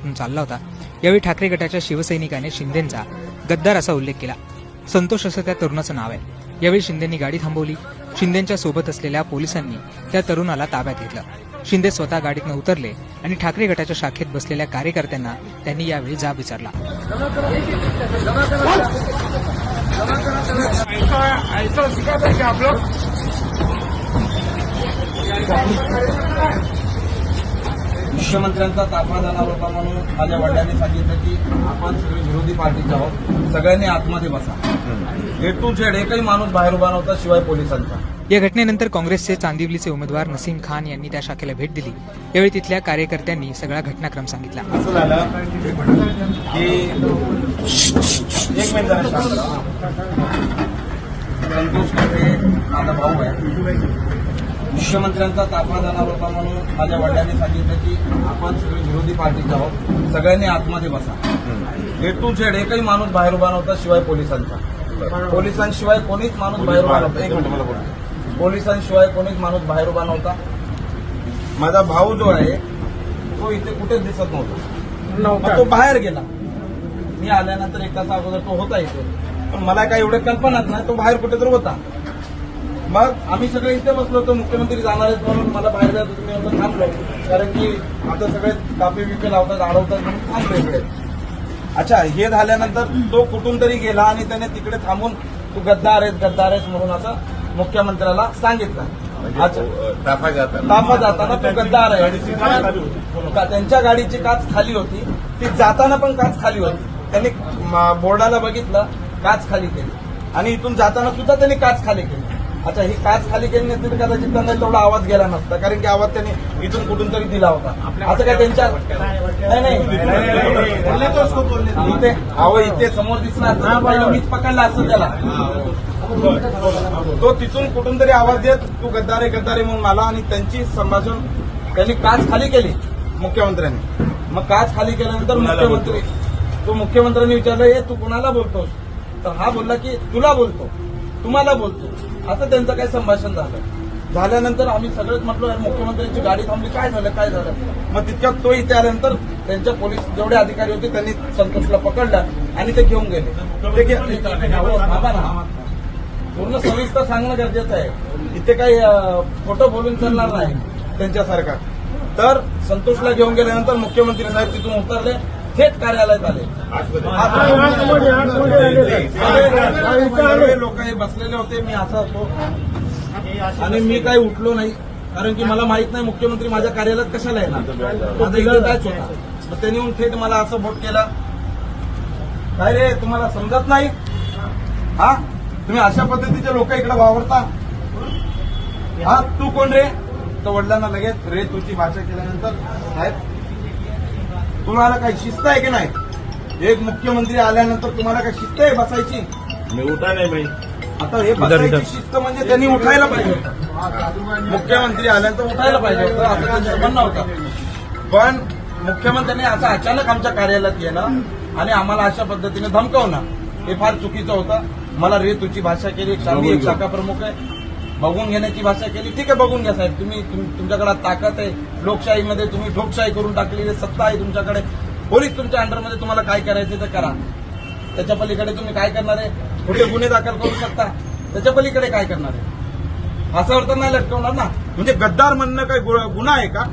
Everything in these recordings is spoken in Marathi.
गटातून चालला होता यावेळी ठाकरे गटाच्या शिवसैनिकाने शिंदेंचा गद्दार असा उल्लेख केला संतोष असं त्या तरुणाचं नाव आहे यावेळी शिंदेंनी गाडी थांबवली शिंदेंच्या सोबत असलेल्या पोलिसांनी त्या तरुणाला ताब्यात घेतलं शिंदे स्वतः गाडीतनं उतरले आणि ठाकरे गटाच्या शाखेत बसलेल्या कार्यकर्त्यांना त्यांनी यावेळी जाब विचारला ऐसा ऐसा मुख्यमंत्र्यांचा ताफा जाणार होता म्हणून माझ्या वडिलांनी सांगितलं की आपण सगळे विरोधी पार्टीचे आहोत. सगळ्यांनी आतमध्ये बसा. ए टू झेड एकही माणूस बाहेर उभा नव्हता शिवाय पोलिसांचा. या घटनेनंतर काँग्रेसचे चांदिवलीचे उमेदवार नसीम खान यांनी त्या शाखेला भेट दिली. यावेळी तिथल्या कार्यकर्त्यांनी सगळा घटनाक्रम सांगितला. असं झालं की एक मिनिट. संतोष माझा भाऊ आहे. मुख्यमंत्र्यांचा ताफा जाणार होता म्हणून माझ्या वडिलांनी सांगितलं की आपण सगळे विरोधी पार्टीचे आहोत. सगळ्यांनी आतमध्ये बसा. ए टू झेड एकही माणूस बाहेर उभा नव्हता शिवाय पोलिसांचा. पोलिसांशिवाय कोणीच माणूस बाहेर उभा नव्हता. एक मिनिट मला बोलतो. पोलिसांशिवाय कोणीच माणूस बाहेर उभा नव्हता. माझा भाऊ जो आहे तो इथे कुठेच दिसत नव्हता. तो बाहेर गेला. मी आल्यानंतर एक तासा अगोदर तो होता इथे. पण मला काही एवढं कल्पनाच नाही तो बाहेर कुठेतरी होता. मग आम्ही सगळे इथे बसलो होतो मुख्यमंत्री जाणार आहेत म्हणून मला बाहेर जायचं तुम्ही म्हणून थांबलो. कारण की आता सगळे कापे बिपे लावतात अडवतात म्हणून थांबलो इकडे. अच्छा हे झाल्यानंतर तो कुठून तरी गेला आणि त्याने तिकडे थांबून तू गद्दार आहेस गद्दार आहेस म्हणून असं मुख्यमंत्र्याला सांगितलं. अच्छा. ताफा जातात ताफा जाताना तो गद्दार आहे. का- त्यांच्या गाडीची काच खाली होती. ती जाताना पण काच खाली होती. त्यांनी बोर्डाला बघितलं काच खाली केली. आणि इथून जाताना सुद्धा त्यांनी काच खाली केली. अच्छा ही काच खाली केली नसती तर कदाचित त्यांना तेवढा आवाज गेला नसता कारण की आवाज त्यांनी इथून कुठून तरी दिला होता. असं काय त्यांच्या नाही नाही इथे इथे समोर दिसणार मीच पकडला असतं त्याला. तो तिथून कुठून तरी आवाज देत तू गद्दारे गद्दारे म्हणून मला आणि त्यांची संभाषण त्यांनी काच खाली केली मुख्यमंत्र्यांनी. मग काच खाली केल्यानंतर मुख्यमंत्री तो मुख्यमंत्र्यांनी विचारलं हे तू कुणाला बोलतोस? तर हा बोलला की तुला बोलतो. तुम्हाला बोलतो. असं त्यांचं काही संभाषण झालं? झाल्यानंतर आम्ही सगळेच म्हटलो यार मुख्यमंत्र्यांची गाडी थांबली. काय झालं? काय झालं? मग तितक्यात तो इथे आल्यानंतर त्यांच्या पोलीस जेवढे अधिकारी होते त्यांनी संतोषला पकडलं आणि ते घेऊन गेले. ते पूर्ण सविस्तर सांगणं गरजेचं आहे. इथे काही खोटं बोलून चालणार नाही त्यांच्यासारखा. तर संतोषला घेऊन गेल्यानंतर मुख्यमंत्री साहेब तिथून उतरले. थेट कार्यालयात आले. लोक हे बसलेले होते मी असा होतो. आणि मी काही उठलो नाही कारण की मला माहीत नाही मुख्यमंत्री माझ्या कार्यालयात कशाला येणार. माझा इथे कायच होता. मग त्यांनी येऊन थेट मला असं बोट केला. काय रे तुम्हाला समजत नाही? हा? तुम्ही अशा पद्धतीचे लोक इकडे वावरता? हा? तू कोण रे? तर वडिलांना लगेच रे तुझी भाषा केल्यानंतर साहेब तुम्हाला काही शिस्त आहे की नाही? एक मुख्यमंत्री आल्यानंतर तुम्हाला काही शिस्त आहे बसायची? मी उठा नाही भाई आता हे बसायची शिस्त म्हणजे त्यांनी उठायला पाहिजे. मुख्यमंत्री आल्यानंतर उठायला पाहिजे होतं. असं त्यांचं म्हणणं होतं पण मुख्यमंत्र्यांनी असं अचानक आमच्या कार्यालयात येणं आणि आम्हाला अशा पद्धतीने धमकवणं हे फार चुकीचं होतं. मला रे तुझी भाषा केली. एक चांगली एक शाखा प्रमुख आहे. बघून घेण्याची भाषा केली. ठीक आहे बघून घ्या साहेब. तुम्ही तुम- तुमच्याकडे ताकद आहे. लोकशाहीमध्ये तुम्ही ठोकशाही करून टाकलेली सत्ता आहे तुमच्याकडे. पोलीस तुमच्या अंडरमध्ये तुम्हाला काय करायचं ते करा. त्याच्या पलीकडे तुम्ही काय करणार आहे? कुठे गुन्हे दाखल करू शकता. त्याच्या पलीकडे काय करणार आहे? फासावर तर नाही लटकवणार ना. म्हणजे गद्दार म्हणणं काही गुन्हा आहे का?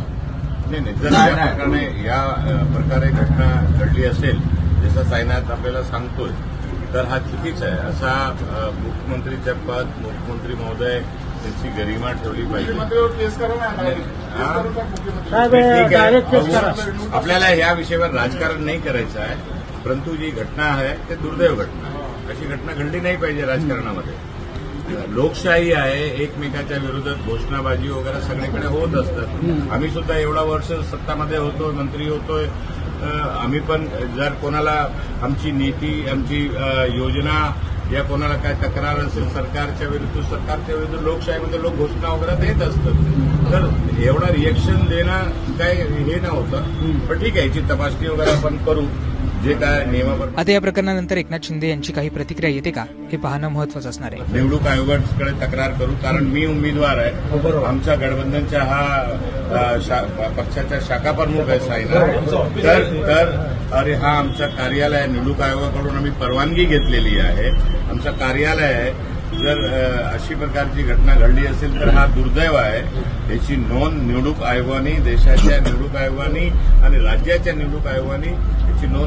नाही नाही. जर या प्रकारे या प्रकारे घटना घडली असेल जसं साईनाथ आपल्याला सांगतोय तर हा चुकीचा आहे. असा मुख्यमंत्रीच्या पद मुख्यमंत्री महोदय त्यांची गरिमा ठेवली पाहिजे. आपल्याला या विषयावर राजकारण नाही करायचं आहे. परंतु जी घटना आहे ते दुर्दैव घटना आहे. अशी घटना घडली नाही पाहिजे राजकारणामध्ये. लोकशाही आहे एकमेकाच्या विरोधात घोषणाबाजी वगैरे सगळीकडे होत असतात. आम्ही सुद्धा एवढा वर्ष सत्तामध्ये होतो मंत्री होतोय. आम्ही पण जर कोणाला आमची नीती आमची योजना या कोणाला काय तक्रार असेल सरकारच्या विरुद्ध सरकारच्या विरुद्ध लोकशाहीमध्ये लोक घोषणा वगैरे देत असतात. तर एवढा रिएक्शन देणं काय हे नव्हतं. पण ठीक आहे याची तपासणी वगैरे आपण करू. जे काय नियमाप्रमाणे आता या प्रकरणानंतर एकनाथ शिंदे यांची काही प्रतिक्रिया येते का? हे पाहणं महत्वाचं असणार आहे. निवडणूक आयोगाकडे तक्रार करू कारण मी उमेदवार आहे. आमच्या गठबंधनच्या हा पक्षाच्या शाखा प्रमुख आहे साईना तर तर अरे हा आमचं कार्यालय निवडणूक आयोगाकडून आम्ही परवानगी घेतलेली आहे. आमचं कार्यालय आहे. जर अशी प्रकारची घटना घडली असेल तर हा दुर्दैव आहे. याची नोंद निवडणूक आयोगाने देशाच्या निवडणूक आयोगाने आणि राज्याच्या निवडणूक आयोगाने याची नोंद